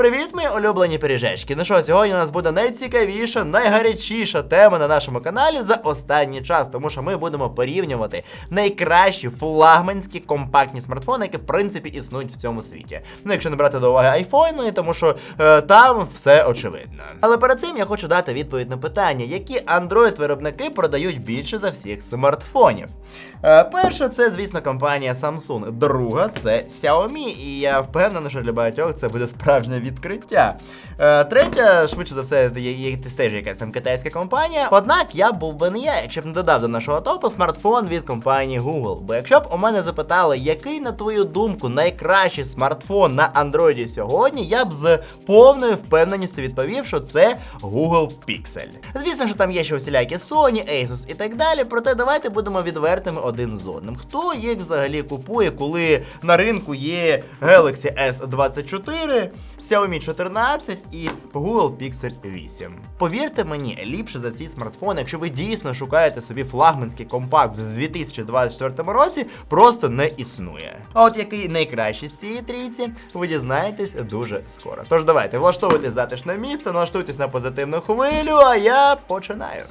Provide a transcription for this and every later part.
Привіт, мої улюблені пиріжечки. Ну що, сьогодні у нас буде найцікавіша, найгарячіша тема на нашому каналі за останній час, тому що ми будемо порівнювати найкращі флагманські компактні смартфони, які в принципі існують в цьому світі. Ну, якщо не брати до уваги айфони, тому що е, там все очевидно. Але перед цим я хочу дати відповідь на питання, які Android-виробники продають більше за всіх смартфонів. Е, перша це, звісно, компанія Samsung. Друга це Xiaomi, і я впевнений, що для багатьох це буде справжнє відкриття. Е, третя, швидше за все, є, теж якась там китайська компанія. Однак я був би не я, якщо б не додав до нашого топу смартфон від компанії Google. Бо якщо б у мене запитали, який, на твою думку, найкращий смартфон на Android сьогодні, я б з повною впевненістю відповів, що це Google Pixel. Звісно, що там є ще усілякі Sony, Asus і так далі. Проте давайте будемо відвертими один з одним. Хто їх взагалі купує, коли на ринку є Galaxy S24, Xiaomi 14 і Google Pixel 8. Повірте мені, ліпше за ці смартфони, якщо ви дійсно шукаєте собі флагманський компакт в 2024 році, просто не існує. А от який найкращий з цієї трійці, ви дізнаєтесь дуже скоро. Тож давайте влаштовуйтесь затишне місце, налаштуйтесь на позитивну хвилю, а я починаю.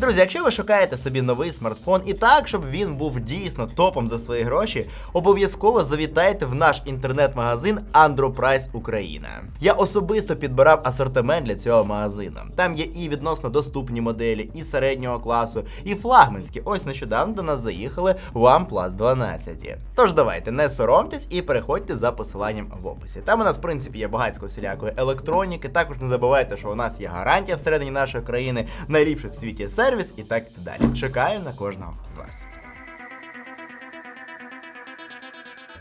Друзі, якщо ви шукаєте собі новий смартфон і так, щоб він був дійсно топом за свої гроші, обов'язково завітайте в наш інтернет-магазин Androprice Україна. Я особисто підбирав асортимент для цього магазину. Там є і відносно доступні моделі, і середнього класу, і флагманські. Ось нещодавно до нас заїхали OnePlus 12. Тож давайте не соромтесь і переходьте за посиланням в описі. Там у нас, в принципі, є багатько всілякої електроніки. Також не забувайте, що у нас є гарантія всередині нашої країни, найліпший в світі сервіс і так далі. Чекаю на кожного з вас.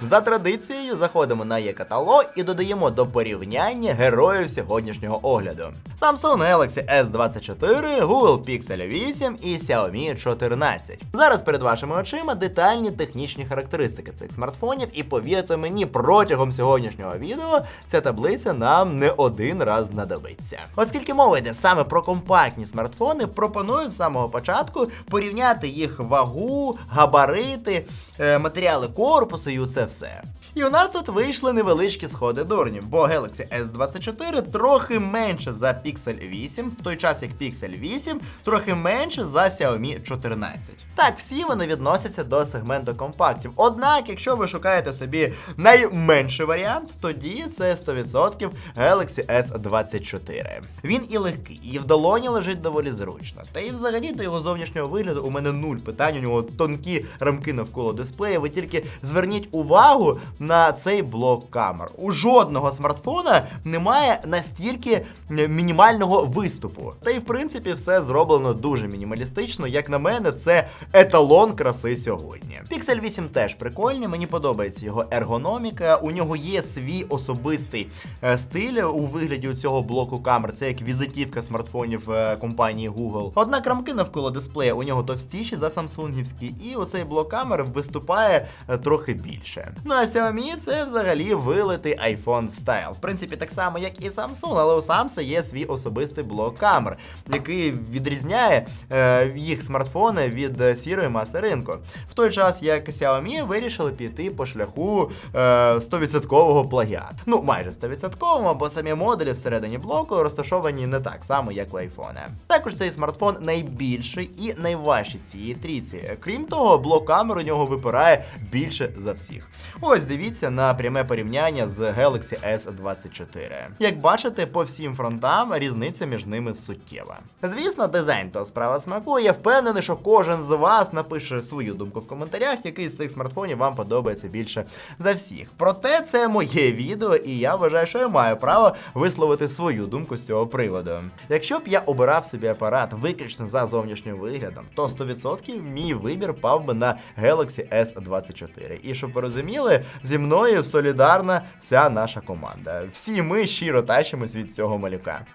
За традицією заходимо на є-каталог і додаємо до порівняння героїв сьогоднішнього огляду: Samsung Galaxy S24, Google Pixel 8 і Xiaomi 14. Зараз перед вашими очима детальні технічні характеристики цих смартфонів, і повірте мені, протягом сьогоднішнього відео ця таблиця нам не один раз знадобиться. Оскільки мова йде саме про компактні смартфони, пропоную з самого початку порівняти їх вагу, габарити, е, матеріали корпусу і це все. І у нас тут вийшли невеличкі сходи дурнів, бо Galaxy S24 трохи менше за Pixel 8, в той час як Pixel 8 трохи менше за Xiaomi 14. Так, всі вони відносяться до сегменту компактів. Однак, якщо ви шукаєте собі найменший варіант, тоді це 100% Galaxy S24. Він і легкий, і в долоні лежить доволі зручно. Та і взагалі до його зовнішнього вигляду у мене нуль питань. У нього тонкі рамки навколо дисплея. Ви тільки зверніть увагу на цей блок камер. У жодного смартфона немає настільки е, мінімального виступу. Та й в принципі все зроблено дуже мінімалістично. Як на мене, це еталон краси сьогодні. Pixel 8 теж прикольний, мені подобається його ергономіка. У нього є свій особистий е, стиль у вигляді цього блоку камер. Це як візитівка смартфонів е, компанії Google. Однак рамки навколо дисплея у нього товстіші за самсунгівські, і оцей блок камер виступає трохи більше. Ну а Xiaomi це взагалі вилитий iPhone стайл. В принципі, так само, як і Samsung, але у Samsung є свій особистий блок камер, який відрізняє е, їх смартфони від е, сірої маси ринку. В той час як Xiaomi вирішили піти по шляху е, 100% плагіат. Ну, майже 100%, бо самі модулі всередині блоку розташовані не так само, як у iPhone. Також цей смартфон найбільший і найважчий цієї трійці. Крім того, блок камер у нього випирає більше за всіх. Ось дивіться на пряме порівняння з Galaxy S24. Як бачите, по всім фронтам різниця між ними суттєва. Звісно, дизайн то справа смаку. Я впевнений, що кожен з вас напише свою думку в коментарях, який з цих смартфонів вам подобається більше за всіх. Проте це моє відео, і я вважаю, що я маю право висловити свою думку з цього приводу. Якщо б я обирав собі апарат виключно за зовнішнім виглядом, то 100% мій вибір пав би на Galaxy S24. І щоб ви розуміли, зі мною солідарна вся наша команда. Всі ми щиро тащимось від цього малюка.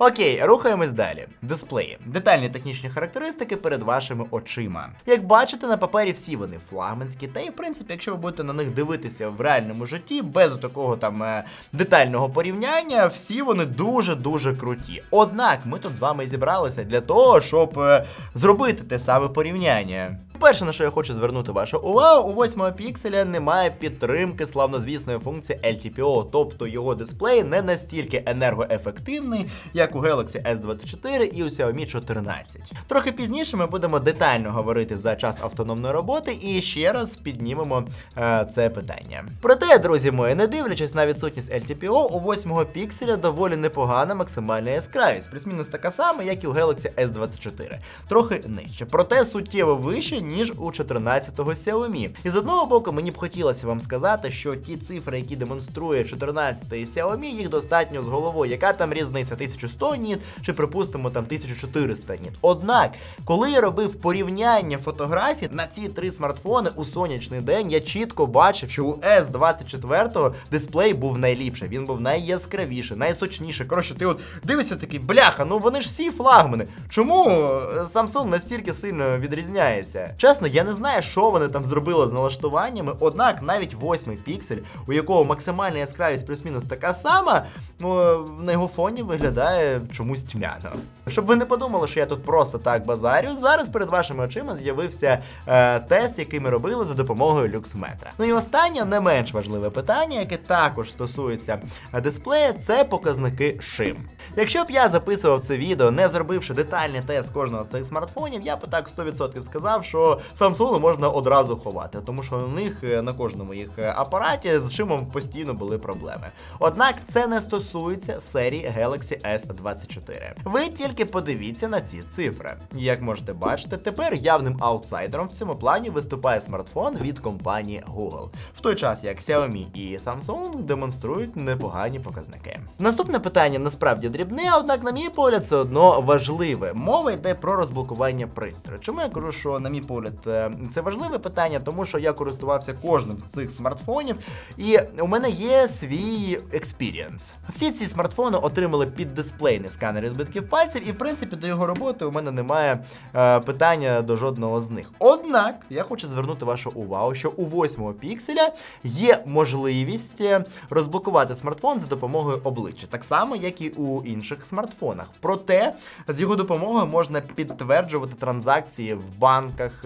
Окей, рухаємось далі. Дисплеї. Детальні технічні характеристики перед вашими очима. Як бачите, на папері всі вони флагманські, та і в принципі, якщо ви будете на них дивитися в реальному житті, без такого там е, детального порівняння, всі вони дуже-дуже круті. Однак ми тут з вами зібралися для того, щоб е, зробити те саме порівняння. По-перше, на що я хочу звернути вашу увагу, у 8 пікселя немає підтримки славнозвісної функції LTPO, тобто його дисплей не настільки енергоефективний, як у Galaxy S24 і у Xiaomi 14. Трохи пізніше ми будемо детально говорити за час автономної роботи і ще раз піднімемо е, це питання. Проте, друзі мої, не дивлячись на відсутність LTPO, у 8 пікселя доволі непогана максимальна яскравість, плюс-мінус така сама, як і у Galaxy S24, трохи нижче, проте суттєво вище, ніж у 14-го Xiaomi. І з одного боку, мені б хотілося вам сказати, що ті цифри, які демонструє 14-й Xiaomi, їх достатньо з головою. Яка там різниця? 1100 ніт чи припустимо там 1400 ніт. Однак, коли я робив порівняння фотографій на ці три смартфони у сонячний день, я чітко бачив, що у S24 дисплей був найліпший, він був найяскравіший, найсочніший. Коротше, ти от дивишся такий, бляха, ну вони ж всі флагмани. Чому е, Samsung настільки сильно відрізняється? Чесно, я не знаю, що вони там зробили з налаштуваннями, однак навіть восьмий піксель, у якого максимальна яскравість плюс-мінус така сама, ну на його фоні виглядає чомусь тьмяно. Щоб ви не подумали, що я тут просто так базарю, зараз перед вашими очима з'явився е, тест, який ми робили за допомогою люксметра. Ну і останнє не менш важливе питання, яке також стосується е, дисплея, це показники шим. Якщо б я записував це відео, не зробивши детальний тест кожного з цих смартфонів, я б так 100% сказав, що Samsung можна одразу ховати, тому що у них е, на кожному їх е, апараті з шимом постійно були проблеми. Однак це не стосується серії Galaxy S24. Ви тільки подивіться на ці цифри. Як можете бачити, тепер явним аутсайдером в цьому плані виступає смартфон від компанії Google, в той час як Xiaomi і Samsung демонструють непогані показники. Наступне питання насправді дрібне, однак, на мій погляд, все одно важливе. Мова йде про розблокування пристрою. Чому я кажу, що, на мій погляд, е, це важливе питання, тому що я користувався кожним з цих смартфонів, і у мене є свій експірієнс. Всі ці смартфони отримали піддисплейний сканер відбитків пальців, і в принципі до його роботи у мене немає е, питання до жодного з них. Однак я хочу звернути вашу увагу, що у 8 пікселя є можливість е, розблокувати смартфон за допомогою обличчя, так само, як і у інших смартфонах. Проте з його допомогою можна підтверджувати транзакції в банках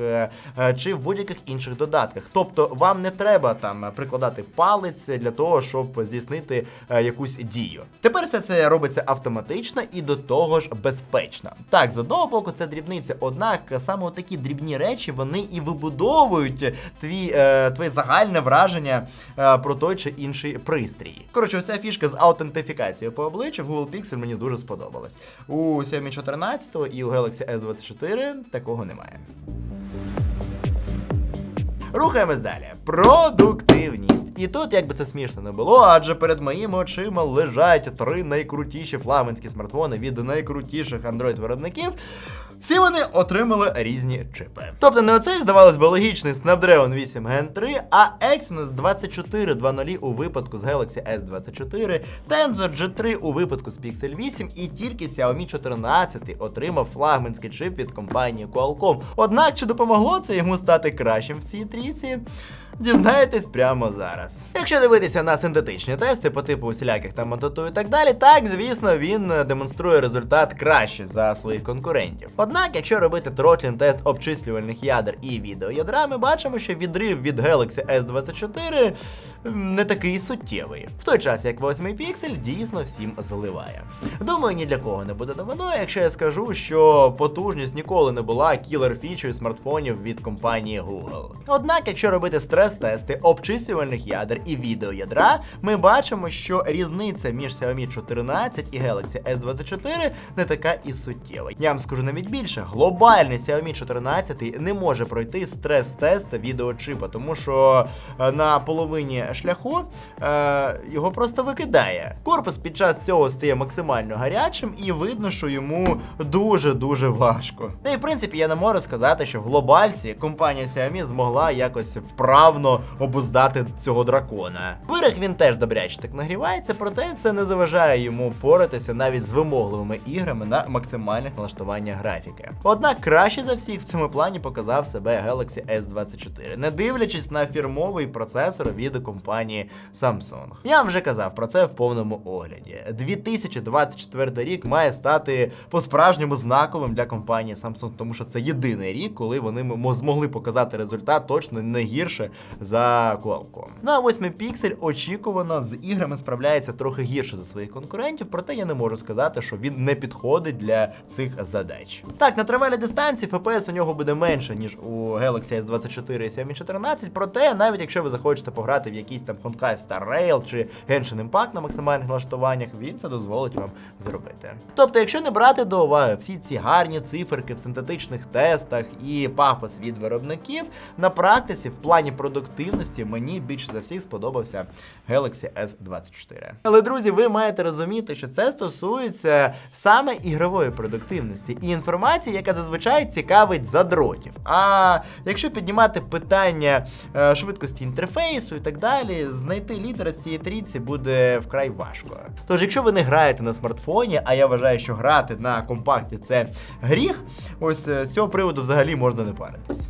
чи в будь-яких інших додатках. Тобто вам не треба там прикладати палець для того, щоб здійснити е, якусь дію. Тепер все це робиться автоматично і до того ж безпечно. Так, з одного боку, це дрібниця, однак саме такі дрібні речі вони і вибудовують твій, е, твоє загальне враження е, про той чи інший пристрій. Коротше, оця фішка з аутентифікацією по обличчю в Google Pixel мені дуже сподобалась. У Xiaomi 14 і у Galaxy S24 такого немає. Рухаємось далі. Продуктивність. І тут, як би це смішно не було, адже перед моїми очима лежать три найкрутіші флагманські смартфони від найкрутіших Android-виробників. Всі вони отримали різні чипи. Тобто не оцей, здавалось би, логічний Snapdragon 8 Gen 3, а Exynos 2420 у випадку з Galaxy S24, Tensor G3 у випадку з Pixel 8 і тільки Xiaomi 14 отримав флагманський чип від компанії Qualcomm. Однак, чи допомогло це йому стати кращим в цій трійці? Дізнаєтесь прямо зараз. Якщо дивитися на синтетичні тести по типу усіляких там мототу і так далі, так звісно він е, демонструє результат краще за своїх конкурентів. Однак, якщо робити тротлін тест обчислювальних ядер і відеоядра, ми бачимо, що відрив від Galaxy S24 не такий суттєвий. В той час як 8 піксель дійсно всім заливає. Думаю, ні для кого не буде новиною, якщо я скажу, що потужність ніколи не була кілер фічою смартфонів від компанії Google. Однак, якщо робити стрес-тести обчислювальних ядер і відеоядра, ми бачимо, що різниця між Xiaomi 14 і Galaxy S24 не така і суттєва. Я вам скажу навіть більше, глобальний Xiaomi 14 не може пройти стрес-тест відеочипа, тому що е, на половині шляху е, його просто викидає. Корпус під час цього стає максимально гарячим, і видно, що йому дуже-дуже важко. Та й в принципі я не можу сказати, що в глобальці компанія Xiaomi змогла якось вправо вправно обуздати цього дракона. Вирих він теж добряче так нагрівається, проте це не заважає йому поратися навіть з вимогливими іграми на максимальних налаштуваннях графіки. Однак краще за всіх в цьому плані показав себе Galaxy S24, не дивлячись на фірмовий процесор від компанії Samsung. Я вже казав про це в повному огляді. 2024 рік має стати по-справжньому знаковим для компанії Samsung, тому що це єдиний рік, коли вони змогли показати результат точно не гірше за Qualcomm. Ну а 8 піксель очікувано з іграми справляється трохи гірше за своїх конкурентів, проте я не можу сказати, що він не підходить для цих задач. Так, на тривалій дистанції FPS у нього буде менше, ніж у Galaxy S24 і Xiaomi 14, проте навіть якщо ви захочете пограти в якийсь там Honkai Star Rail чи Genshin Impact на максимальних налаштуваннях, він це дозволить вам зробити. Тобто, якщо не брати до уваги всі ці гарні циферки в синтетичних тестах і пафос від виробників, на практиці в плані продуктивності мені більше за всіх сподобався Galaxy S24. Але друзі, ви маєте розуміти, що це стосується саме ігрової продуктивності і інформації, яка зазвичай цікавить задротів. А якщо піднімати питання е, швидкості інтерфейсу і так далі, знайти лідера з цієї трійці буде вкрай важко. Тож, якщо ви не граєте на смартфоні, а я вважаю, що грати на компакті це гріх, ось е, з цього приводу взагалі можна не паритись.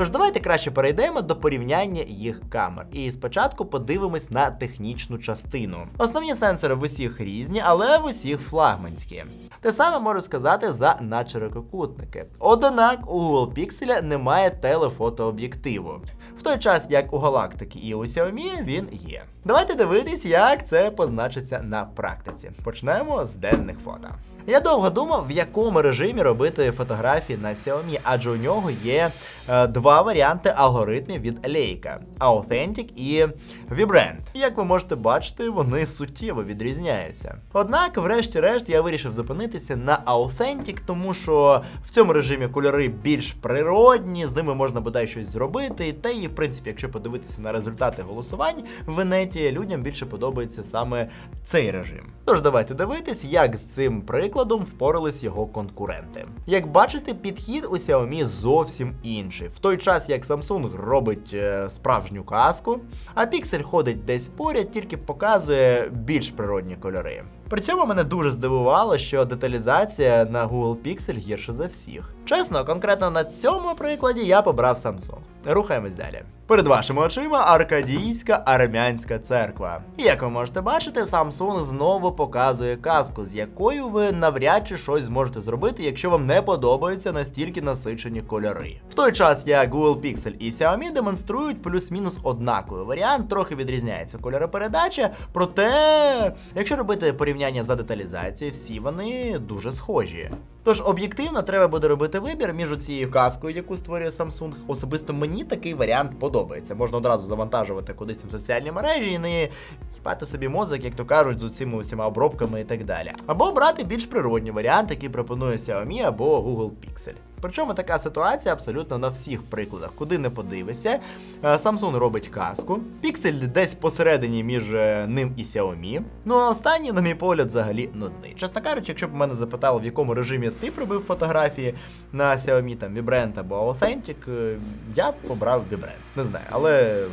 Тож давайте краще перейдемо до порівняння їх камер. І спочатку подивимось на технічну частину. Основні сенсори в усіх різні, але в усіх флагманські. Те саме можу сказати за надширококутники. Однак у Google Pixel немає телефотооб'єктиву. В той час, як у Галактики і у Xiaomi, він є. Давайте дивитись, як це позначиться на практиці. Почнемо з денних фото. Я довго думав, в якому режимі робити фотографії на Xiaomi, адже у нього є е, два варіанти алгоритмів від Leica – Authentic і Vibrant. Як ви можете бачити, вони суттєво відрізняються. Однак, врешті-решт, я вирішив зупинитися на Authentic, тому що в цьому режимі кольори більш природні, з ними можна бодай щось зробити. Та і, в принципі, якщо подивитися на результати голосувань в інеті, людям більше подобається саме цей режим. Тож давайте дивитись, як з цим прикладом впорались його конкуренти. Як бачите, підхід у Xiaomi зовсім інший. В той час як Samsung робить е, справжню казку, а Pixel ходить десь поряд, тільки показує більш природні кольори. При цьому мене дуже здивувало, що деталізація на Google Pixel гірша за всіх. Чесно, конкретно на цьому прикладі я побрав Samsung. Рухаємось далі. Перед вашими очима Аркадійська армянська церква. І як ви можете бачити, Samsung знову показує казку, з якою ви навряд чи щось зможете зробити, якщо вам не подобаються настільки насичені кольори. В той час як Google Pixel і Xiaomi демонструють плюс-мінус однаковий варіант, трохи відрізняється кольоропередача, проте, якщо робити порівняння за деталізацією, всі вони дуже схожі. Тож об'єктивно треба буде робити вибір між цією казкою, яку створює Samsung. Особисто мені такий варіант подобається. Можна одразу завантажувати кудись в соціальні мережі і не хіпати собі мозок, як то кажуть, з цими усіма обробками і так далі. Або брати більш природні варіант, який пропонує Xiaomi або Google Pixel. Причому така ситуація абсолютно на всіх прикладах, куди не подивишся. Е, Samsung робить казку, Pixel десь посередині між е, ним і Xiaomi. Ну а останній, на мій погляд, взагалі нудний. Чесно кажучи, якщо б мене запитали, в якому режимі ти пробив фотографії на Xiaomi, там Vibrant або Authentic, е, я б обрав Vibrant. Не знаю, але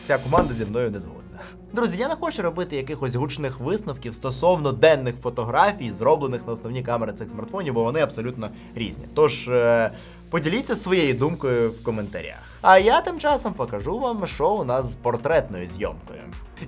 вся команда зі мною не згодна. Друзі, я не хочу робити якихось гучних висновків стосовно денних фотографій, зроблених на основні камери цих смартфонів, бо вони абсолютно різні. Тож е, поділіться своєю думкою в коментарях. А я тим часом покажу вам, що у нас з портретною зйомкою.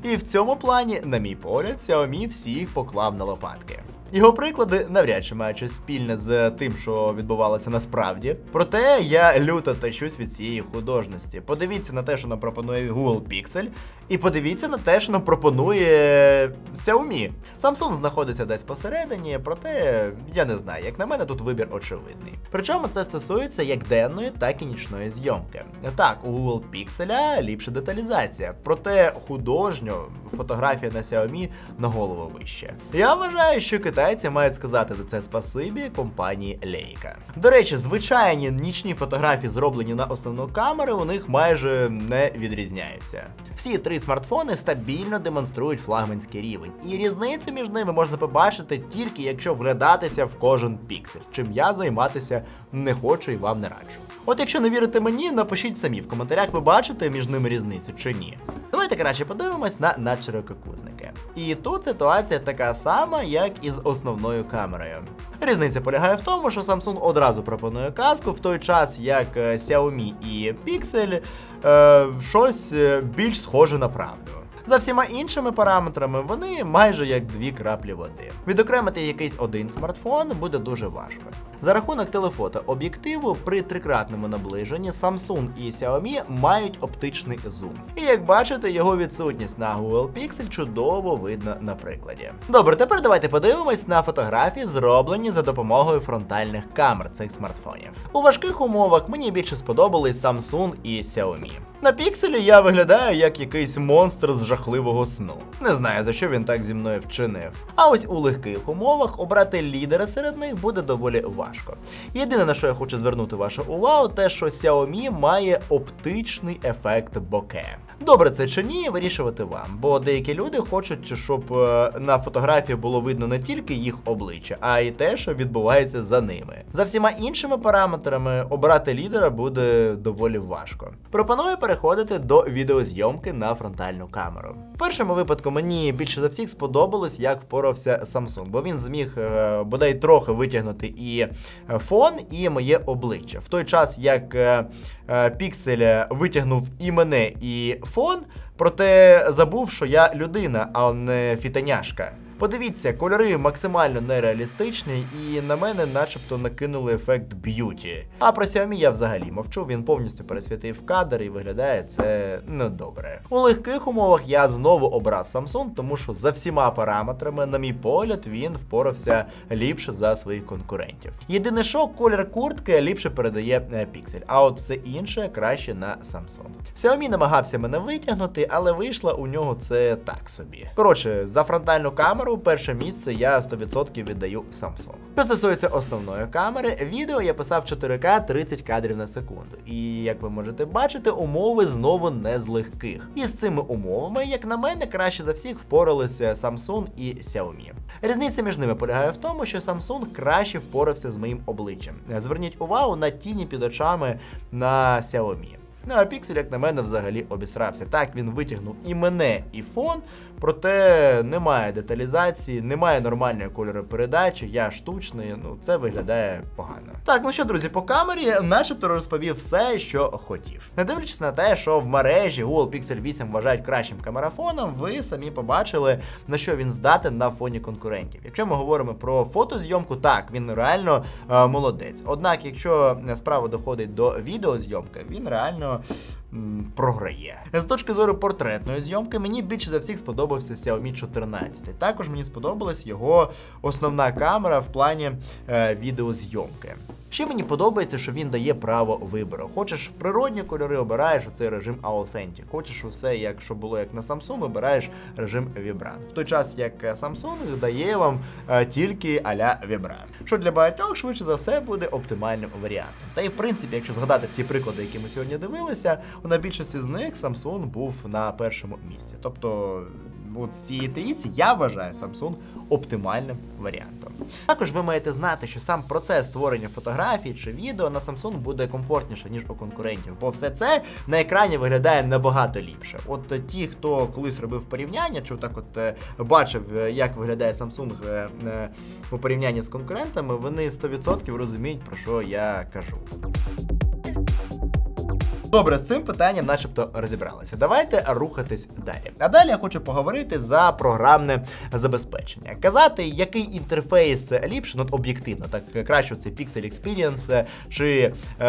І в цьому плані, на мій погляд, Xiaomi всіх поклав на лопатки. Його приклади навряд чи мають щось спільне з тим, що відбувалося насправді. Проте я люто тащусь від цієї художності. Подивіться на те, що нам пропонує Google Pixel, і подивіться на те, що нам пропонує Xiaomi. Samsung знаходиться десь посередині, проте я не знаю, як на мене, тут вибір очевидний. Причому це стосується як денної, так і нічної зйомки. Так, у Google Pixel ліпша деталізація, проте художньо фотографія на Xiaomi на голову вище. Я вважаю, що китайці мають сказати за це спасибі компанії Leica. До речі, звичайні нічні фотографії, зроблені на основну камеру, у них майже не відрізняються. Всі три смартфони стабільно демонструють флагманський рівень, і різницю між ними можна побачити тільки якщо вглядатися в кожен піксель, чим я займатися не хочу і вам не раджу. От якщо не вірите мені, напишіть самі в коментарях, ви бачите між ними різницю чи ні. Давайте краще подивимось на надширококутники. І тут ситуація така сама, як і з основною камерою. Різниця полягає в тому, що Samsung одразу пропонує казку, в той час як е, Xiaomi і Pixel е, щось е, більш схоже на правду. За всіма іншими параметрами вони майже як дві краплі води. Відокремити якийсь один смартфон буде дуже важко. За рахунок телефото об'єктиву при трикратному наближенні Samsung і Xiaomi мають оптичний зум. І як бачите, його відсутність на Google Pixel чудово видно на прикладі. Добре, тепер давайте подивимось на фотографії, зроблені за допомогою фронтальних камер цих смартфонів. У важких умовах мені більше сподобались Samsung і Xiaomi. На пікселі я виглядаю як якийсь монстр з жахливого сну. Не знаю за що він так зі мною вчинив. А ось у легких умовах обрати лідера серед них буде доволі важко. Єдине на що я хочу звернути вашу увагу, те, що Xiaomi має оптичний ефект боке. Добре це чи ні, вирішувати вам, бо деякі люди хочуть, щоб е, на фотографії було видно не тільки їх обличчя, а й те, що відбувається за ними. За всіма іншими параметрами обрати лідера буде доволі важко. Пропоную переходити до відеозйомки на фронтальну камеру. В першому випадку мені більше за всіх сподобалось, як впорався Samsung, бо він зміг е, бодай трохи витягнути і е, фон, і моє обличчя. В той час як е, е, витягнув і мене, і фон, проте забув, що я людина, а не фітаняшка. Подивіться, кольори максимально нереалістичні, і на мене начебто накинули ефект б'юті. А про Xiaomi я взагалі мовчу, він повністю пересвітив кадр і виглядає це недобре. У легких умовах я знову обрав Samsung, тому що за всіма параметрами, на мій погляд, він впорався ліпше за своїх конкурентів. Єдине, що колір куртки ліпше передає е, Pixel, а от все інше краще на Samsung. Xiaomi намагався мене витягнути, але вийшло у нього це так собі. Коротше, за фронтальну камеру перше місце я 100% віддаю Samsung. Що стосується основної камери, відео я писав 4К 30 кадрів на секунду. І як ви можете бачити, умови знову не з легких. І з цими умовами, як на мене, краще за всіх впоралися Samsung і Xiaomi. Різниця між ними полягає в тому, що Samsung краще впорався з моїм обличчям. Зверніть увагу на тіні під очами на Xiaomi. Ну а Pixel, як на мене, взагалі обісрався. Так, він витягнув і мене, і фон, проте немає деталізації, немає нормальної кольоропередачі, я штучний, ну це виглядає погано. Так, ну що, друзі, по камері начебто розповів все, що хотів. Не дивлячись на те, що в мережі Google Pixel 8 вважають кращим камерафоном, ви самі побачили, на що він здатен на фоні конкурентів. Якщо ми говоримо про фотозйомку, так, він реально е, молодець. Однак, якщо справа доходить до відеозйомки, він реально програє. З точки зору портретної зйомки, мені більше за всіх сподобався Xiaomi 14. Також мені сподобалась його основна камера в плані е, відеозйомки. Ще мені подобається, що він дає право вибору. Хочеш природні кольори, обираєш оцей режим Authentic. Хочеш усе, як що було як на Samsung, обираєш режим Vibrant. В той час як е, Samsung дає вам е, тільки а-ля Vibrant. Що для багатьох швидше за все буде оптимальним варіантом. Та і в принципі, якщо згадати всі приклади, які ми сьогодні дивилися, на більшості з них Samsung був на першому місці. Тобто от з цієї трійці я вважаю Samsung оптимальним варіантом. Також ви маєте знати, що сам процес створення фотографій чи відео на Samsung буде комфортніше, ніж у конкурентів, бо все це на екрані виглядає набагато ліпше. От ті, хто колись робив порівняння, чи так от е, бачив, е, як виглядає Samsung е, у порівнянні з конкурентами, вони 100% розуміють, про що я кажу. Добре, з цим питанням начебто розібралися. Давайте рухатись далі. А далі я хочу поговорити за програмне забезпечення. Казати, який інтерфейс ліпше, ну об'єктивно, так краще це Pixel Experience, чи е,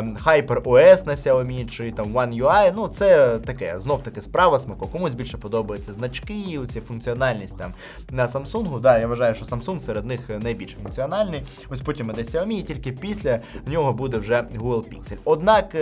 HyperOS на Xiaomi, чи там One UI, ну це таке, знов таки справа смаку. Комусь більше подобаються значки, ці функціональність там на Samsung. Да, я вважаю, що Samsung серед них найбільш функціональний. Ось потім іде Xiaomi, і тільки після нього буде вже Google Pixel. Однак.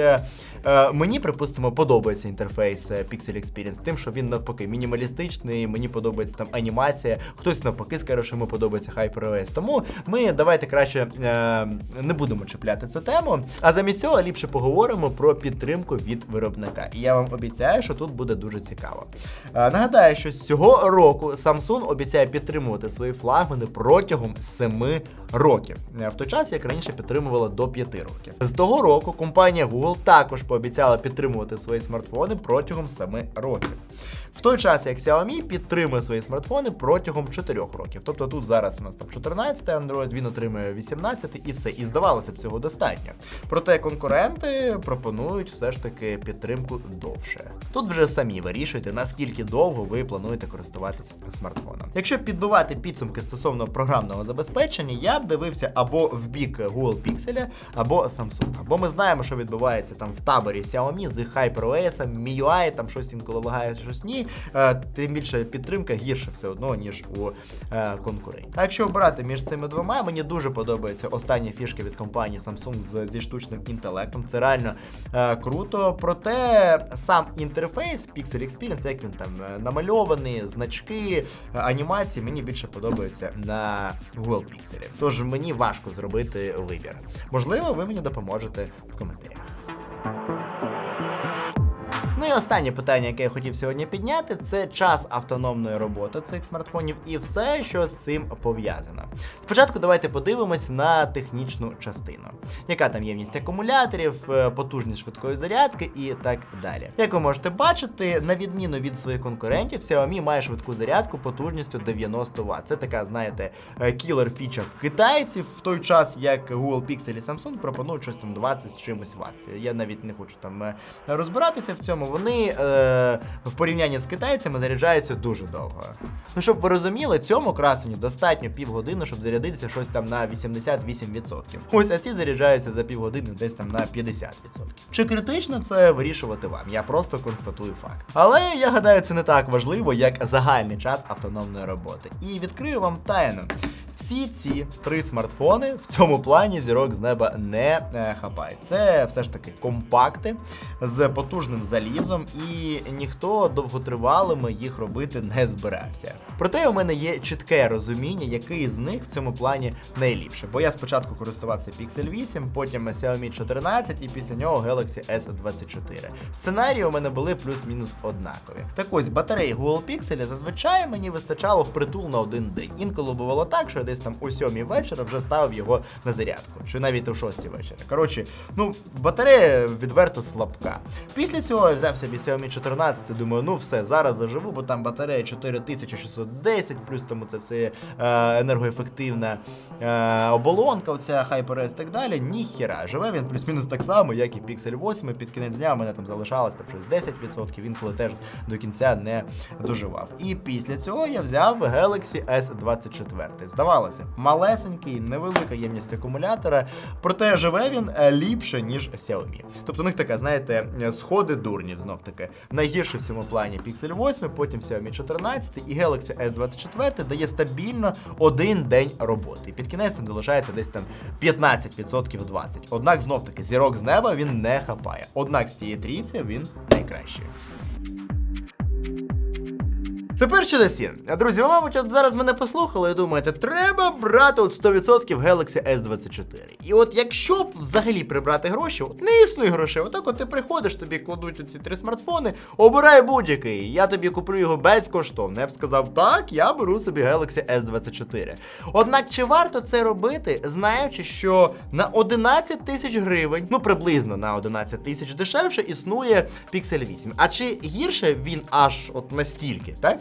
Е, мені, припустимо, подобається інтерфейс е, Pixel Experience, тим, що він навпаки мінімалістичний, мені подобається там анімація, хтось навпаки скаже, що йому подобається HyperOS. Тому ми давайте краще е, не будемо чіпляти цю тему. А замість цього ліпше поговоримо про підтримку від виробника. І я вам обіцяю, що тут буде дуже цікаво. Нагадаю, що з цього року Samsung обіцяє підтримувати свої флагмани протягом 7 років, е, в той час як раніше підтримувала до 5 років. З того року компанія Google також пообіцяла підтримувати свої смартфони протягом 7 років. В той час як Xiaomi підтримує свої смартфони протягом 4 років. Тобто тут зараз у нас там 14 Android, він отримує 18 і все. І здавалося б, цього достатньо. Проте конкуренти пропонують все ж таки підтримку довше. Тут вже самі вирішуйте, наскільки довго ви плануєте користуватися смартфоном. Якщо підбивати підсумки стосовно програмного забезпечення, я б дивився або в бік Google Pixel, або Samsung. Бо ми знаємо, що відбувається там в таборі Xiaomi з HyperOS, MIUI, там щось інколи лагає, щось ні. Е, Тим більше підтримка гірше все одно, ніж у е, конкурентів. А якщо обирати між цими двома, мені дуже подобається остання фішка від компанії Samsung з, зі штучним інтелектом. Це реально е, круто. Проте сам інтерфейс Pixel Experience, як він там намальований, значки, анімації, мені більше подобається на Google Pixel. Тож мені важко зробити вибір. Можливо, ви мені допоможете в коментарях. Ну і останнє питання, яке я хотів сьогодні підняти, це час автономної роботи цих смартфонів і все, що з цим пов'язано. Спочатку давайте подивимось на технічну частину, яка там ємність акумуляторів, е, потужність швидкої зарядки і так далі. Як ви можете бачити, на відміну від своїх конкурентів, Xiaomi має швидку зарядку потужністю 90 Вт. Це така, знаєте, кілер фіча китайців, в той час як Google Pixel і Samsung пропонують щось там 20 з чимось Вт. Я навіть не хочу там е, розбиратися в цьому. Вони е, в порівнянні з китайцями заряджаються дуже довго. Ну, щоб ви розуміли, цьому красенню достатньо півгодини, щоб зарядитися щось там на 88%. Ось а ці заряджаються за півгодини десь там на 50%. Чи критично це вирішувати вам? Я просто констатую факт. Але я гадаю, це не так важливо, як загальний час автономної роботи. І відкрию вам тайну. Всі ці три смартфони в цьому плані зірок з неба не е, хапають. Це все ж таки компакти з потужним залізом, і ніхто довготривалими їх робити не збирався. Проте у мене є чітке розуміння, який з них в цьому плані найліпше. Бо я спочатку користувався Pixel 8, потім Xiaomi 14 і після нього Galaxy S24. Сценарії у мене були плюс-мінус однакові. Так ось батареї Google Pixel зазвичай мені вистачало впритул на один день. Інколи бувало так, що я десь там о 7 вечора вже ставив його на зарядку, чи навіть о 6 вечора. Коротше, ну батарея відверто слабка. Після цього я взяв собі Xiaomi 14, думаю, ну все, зараз заживу, бо там батарея 4610, плюс тому це все е, енергоефективна е, оболонка, оця HyperOS і так далі. Ніхіра. Живе він плюс-мінус так само, як і Pixel 8. Під кінець дня в мене там залишалось там щось 10%, він коли теж до кінця не доживав. І після цього я взяв Galaxy S24. Здавалося, малесенький, невелика ємність акумулятора, проте живе він е, ліпше, ніж Xiaomi. Тобто у них така, знаєте, сходи дурнів знов таки. Найгірше в цьому плані Pixel 8, потім Xiaomi 14 і Galaxy S24 дає стабільно один день роботи. І під кінець там залишається десь там 15% 20. Однак знов таки зірок з неба він не хапає. Однак з тієї трійці він найкращий. Тепер щодо цін. Друзі, ви, мабуть, от зараз мене послухали і думаєте, треба брати от 100% Galaxy S24. І от якщо б взагалі прибрати гроші, от не існує грошей. Отак от ти приходиш, тобі кладуть оці три смартфони, обирай будь-який. Я тобі куплю його безкоштовно. Я б сказав, так, я беру собі Galaxy S24. Однак чи варто це робити, знаючи, що на 11 тисяч гривень, ну приблизно на 11 тисяч дешевше, існує Pixel 8. А чи гірше він аж от настільки, так?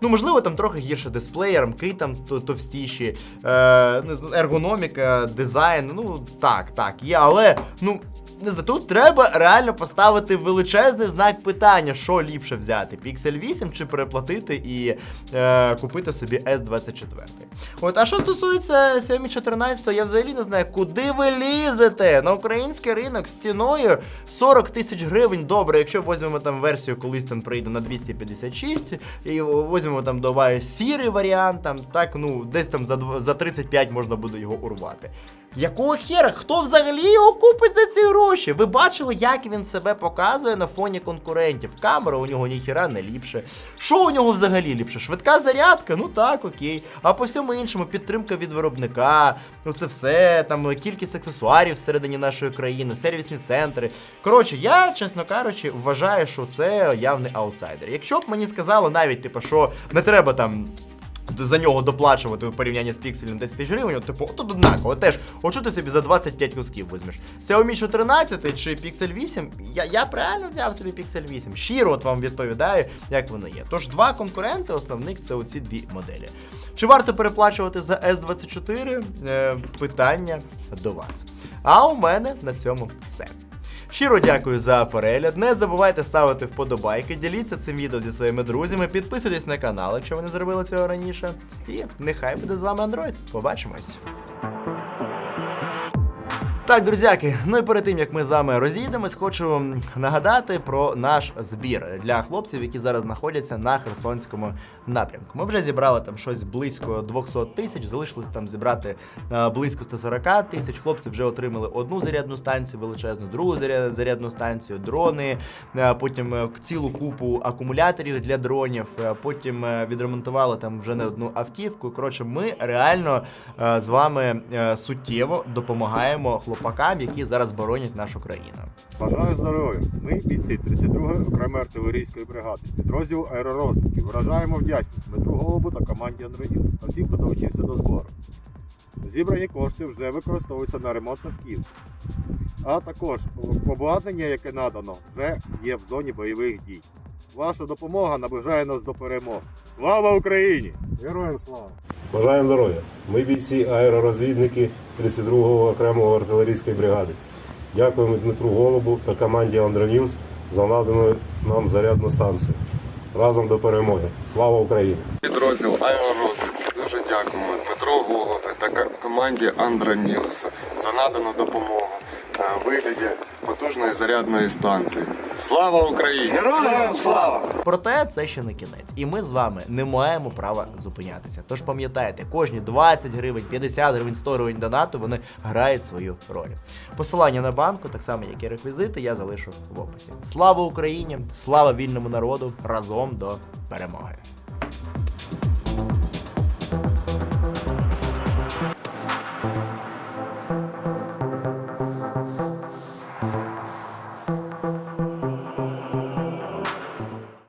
Ну, можливо, там трохи гірше дисплей, рамки там товстіші, е, ергономіка, дизайн. Ну так, так, є, але ну. Не знаю, тут треба реально поставити величезний знак питання, що ліпше взяти: Pixel 8 чи переплатити і е, купити собі S24. От, а що стосується Xiaomi 14, я взагалі не знаю, куди ви лізете на український ринок з ціною 40 тисяч гривень. Добре, якщо візьмемо там версію, колись там прийде на 256, і візьмемо там до сірий варіант, там так, ну десь там за, за 35 можна буде його урвати. Якого хера? Хто взагалі його купить за ці гроші? Ви бачили, як він себе показує на фоні конкурентів? Камера у нього ніхіра не ліпше. Що у нього взагалі ліпше? Швидка зарядка? Ну так, окей. А по всьому іншому підтримка від виробника, ну це все, там кількість аксесуарів всередині нашої країни, сервісні центри. Коротше, я, чесно кажучи, вважаю, що це явний аутсайдер. Якщо б мені сказали навіть, типу, що не треба там. За нього доплачувати у порівнянні з пікселем 10 тисяч гривень, от, типу, тут однаково теж. Що ти собі за 25 кусків візьмеш? Xiaomi 14 чи Pixel 8? Я, я б реально взяв собі Pixel 8. Щиро от вам відповідаю, як воно є. Тож два конкуренти, основних це оці дві моделі. Чи варто переплачувати за S24? Е, питання до вас. А у мене на цьому все. Щиро дякую за перегляд. Не забувайте ставити вподобайки, діліться цим відео зі своїми друзями, підписуйтесь на канал, якщо ви не зробили цього раніше. І нехай буде з вами Android. Побачимось. Так, друзяки, ну і перед тим як ми з вами розійдемось, хочу нагадати про наш збір для хлопців, які зараз знаходяться на Херсонському напрямку. Ми вже зібрали там щось близько 200 тисяч, залишилось там зібрати е, близько 140 тисяч. Хлопці вже отримали одну зарядну станцію, величезну, другу зарядну станцію, дрони, е, потім е, цілу купу акумуляторів для дронів. Потім відремонтували там вже не одну автівку. Коротше, ми реально з вами суттєво допомагаємо хлопакам, які зараз боронять нашу країну. Бажаю здоров'я. Ми бійці 32-ї окремої артилерійської бригади, підрозділ аеророзвідки. Вражаємо вдячність Дмитру Голубу та команді Андродюс та всім, хто долучився до збору. Зібрані кошти вже використовуються на ремонт автівок. А також обладнання, яке надано, вже є в зоні бойових дій. Ваша допомога наближає нас до перемоги. Слава Україні! Героям слава! Бажаємо здоров'я! Ми бійці аеророзвідники 32-го окремого артилерійської бригади. Дякуємо Дмитру Голубу та команді Андронюс за надану нам зарядну станцію. Разом до перемоги. Слава Україні! Підрозділ аеророзвідки дуже дякуємо Дмитро Голубе та команді Андронілса за надану допомогу вигляді потужної зарядної станції. Слава Україні! Проте це ще не кінець, і ми з вами не маємо права зупинятися. Тож пам'ятайте, кожні 20 гривень, 50 гривень, 100 гривень донату вони грають свою роль. Посилання на банку, так само як і реквізити, я залишу в описі. Слава Україні! Слава вільному народу! Разом до перемоги!